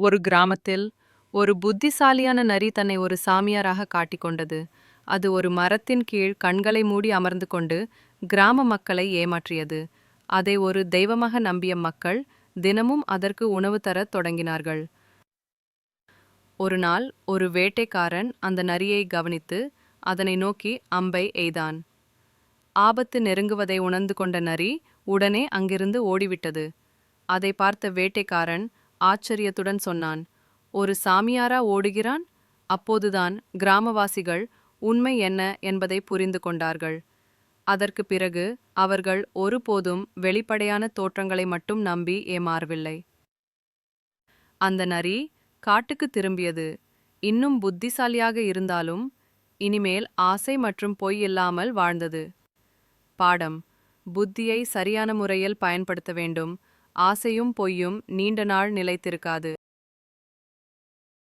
ஒரு கிராமத்தில் ஒரு புத்திசாலியான நரி தன்னை ஒரு சாமியாராக காட்டிக்கொண்டது அது ஒரு மரத்தின் கீழ் கண்களை மூடி அமர்ந்து கொண்டு கிராம மக்களை ஏமாற்றியது. அதை ஒரு தெய்வமாக நம்பிய மக்கள் தினமும் அதற்கு உணவு தரத் தொடங்கினார்கள். ஒரு நாள் ஒரு வேட்டைக்காரன் அந்த நரியை கவனித்து அதனை நோக்கி அம்பை எய்தான். ஆபத்து நெருங்குவதை உணர்ந்து கொண்ட நரி உடனே அங்கிருந்து ஓடிவிட்டது. அதை பார்த்த வேட்டைக்காரன் ஆச்சரியத்துடன் சொன்னான் ஒரு சாமியாரா ஓடுகிறான்? அப்போதுதான் கிராமவாசிகள் உண்மை என்ன என்பதை புரிந்து கொண்டார்கள். அதற்கு பிறகு அவர்கள் ஒருபோதும் வெளிப்படையான தோற்றங்களை மட்டும் நம்பி ஏமாறவில்லை. அந்த நரி காட்டுக்கு திரும்பியது. இன்னும் புத்திசாலியாக இருந்தாலும் இனிமேல் ஆசை மற்றும் பொய் இல்லாமல் வாழ்ந்தது. பாடம். புத்தியை சரியான முறையில் பயன்படுத்த வேண்டும். ஆசையும் பொய்யும் நீண்ட நாள் நிலைத்திருக்காது.